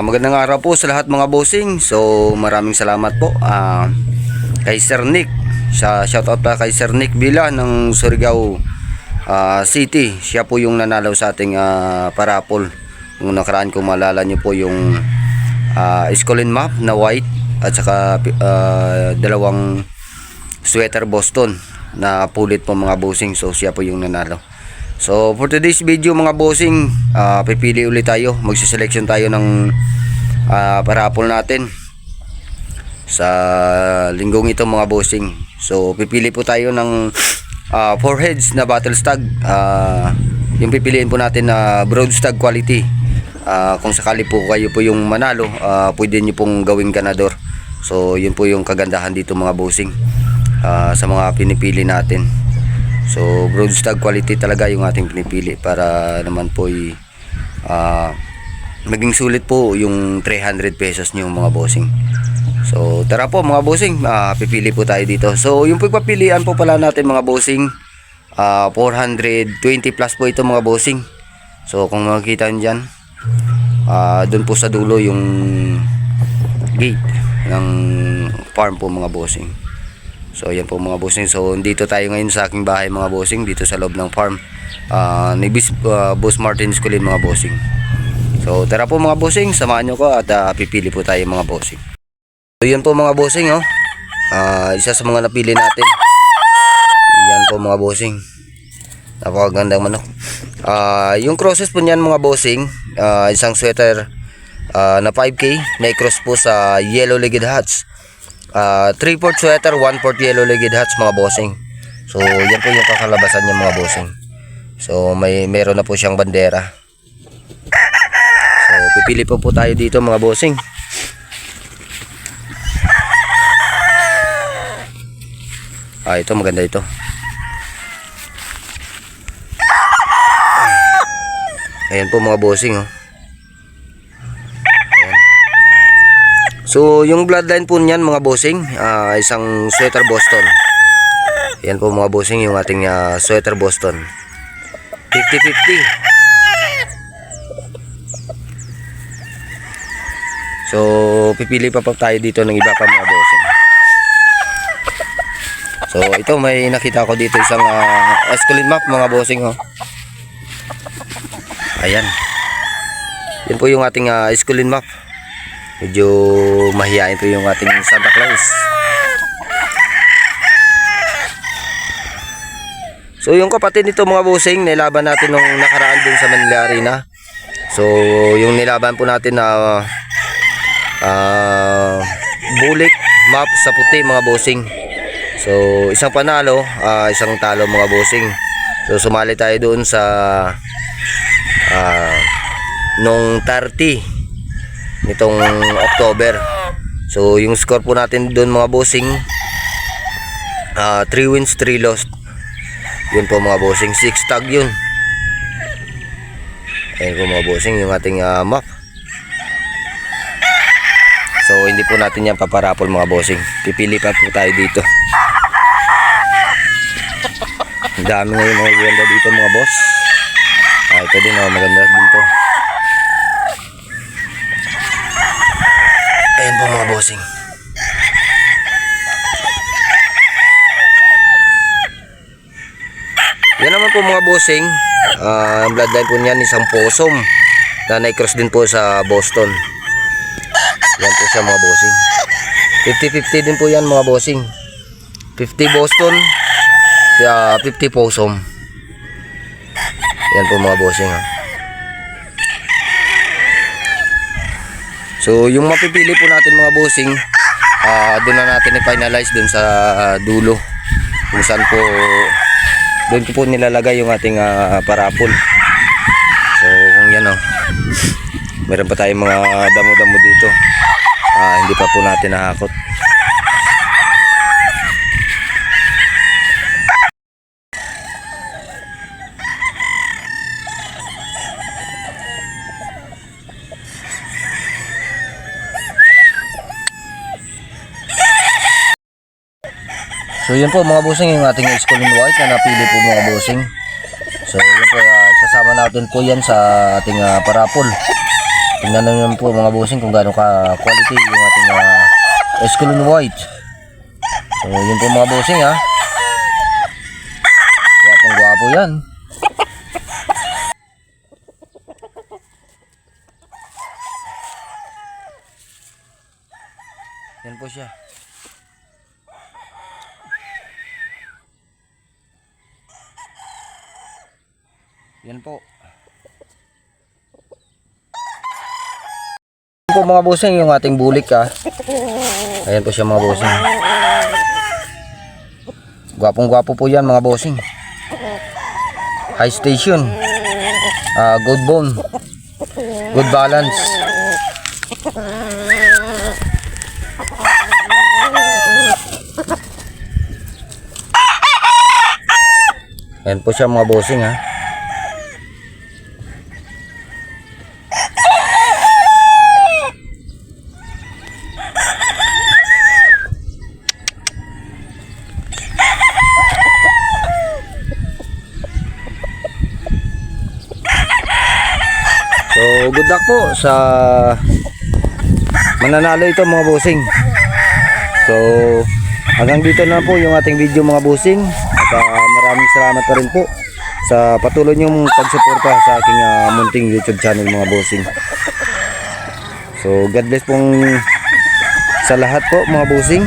Ah, Magandang araw po sa lahat mga bossing. So maraming salamat po ah, kay Sir Nick. Sa shoutout pa kay Sir Nick Villa ng Surigao ah, City. Siya po yung nanalo sa ating ah, parapol. Kung nakaraan kung maalala niyo po yung uh, Escolin map na white at saka ah, dalawang sweater Boston na pulit po mga bossing. So siya po yung nanalo. So for today's video mga bossing, ah, pipili ulit tayo. Magsiselection tayo ng ah, parapol natin sa linggong ito mga bossing. So pipili po tayo ng ah, four heads na battle stag. Ah, yung pipiliin po natin na broad stag quality. Ah, kung sakali po kayo po yung manalo, ah, pwede nyo pong gawing ganador. So yun po yung kagandahan dito mga bossing ah, sa mga pinipili natin. So broad stag quality talaga yung ating pinipili para naman po ay ah, maging sulit po yung 300 pesos niyo mga bossing. So tara po mga bossing, ah, pipili po tayo dito. So yung pagpapilian po pala natin mga bossing, ah, 420 plus po ito mga bossing. So kung makikita nyo dyan, ah, doon po sa dulo yung gate ng farm po mga bossing. So ayan po mga bossing. So dito tayo ngayon sa aking bahay mga bossing dito sa loob ng farm. Ah ni ah, Boss Martin Sculin mga bossing. So tara po mga bossing, samahan nyo ko at ah, pipili po tayo mga bossing. So yan po mga bossing oh. Ah isa sa mga napili natin. Yan po mga bossing. Napakagandang manok. Ah yung crosses po niyan mga bossing, ah, isang sweater ah, na 5K, may cross po sa yellow legged hats. Ah, 3/4 sweater, 1/4 yellow legged hats mga bossing. So, yan po yung kakalabasan niya mga bossing. So, may meron na po siyang bandera. So, pipili po po tayo dito mga bossing. Ah, ito maganda ito. Ayan po mga bossing oh. So, yung bloodline po niyan mga bossing, ah, isang sweater Boston. Yan po mga bossing yung ating ah, sweater Boston. 50-50. So, pipili pa pa tayo dito ng iba pa mga bossing. So, ito may nakita ko dito isang uh, Escolin map mga bossing oh. Ayan. Yan po yung ating uh, Escolin map. Medyo mahihain po yung ating Santa Claus. So yung kapatid nito mga bossing, nilaban natin nung nakaraan dun sa Manila Arena. So yung nilaban po natin na uh, bulik map sa puti mga bossing. So isang panalo, ah, isang talo mga bossing. So sumali tayo doon sa ah, nung 30 nitong October. So yung score po natin doon mga bossing 3 wins 3 lost. Yun po mga bossing 6 tag yun. Ayun po mga bossing yung ating ah, map. So hindi po natin yan paparapol mga bossing. Pipili pa po tayo dito. Ang dami ngayon mga ganda dito mga boss. Ah, ito din oh, maganda din to. Po mga bossing. Yan naman po mga bossing. Ah, ang bloodline po niyan isang posom na na-cross din po sa Boston. Yan po siya mga bossing. 50-50 din po yan mga bossing. 50 Boston, ah, 50 posom. Yan po mga bossing ha. So, yung mapipili po natin mga bossing, ah doon na natin i-finalize doon sa dulo. Kung saan po, doon ko po nilalagay yung ating ah, parapol. So, kung yan o, meron pa tayong mga damo-damo dito. Ah, hindi pa po natin nahakot. So yun po mga bossing yung ating school in white na napili po mga bossing. So yun po ah, sasama natin po yan sa ating ah, parapol. Tingnan na naman po mga bossing kung gaano ka quality yung ating uh, Escalon White. So yun po mga bossing ha. Gwapong gwapo yan. Yan po siya. Yan po. Yan po mga bossing yung ating bulik ha. Ayan po siya mga bossing. Gwapong gwapo po yan mga bossing. High station. Ah, good bone. Good balance. Ayan po siya mga bossing ha. Luck po sa mananalo ito mga bossing. So, hanggang dito na po yung ating video mga bossing. At ah, maraming salamat pa rin po sa patuloy niyong pagsuporta sa aking ah, munting YouTube channel mga bossing. So, God bless pong sa lahat po mga bossing.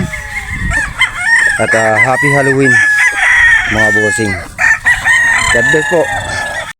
At ah, happy Halloween mga bossing. God bless po.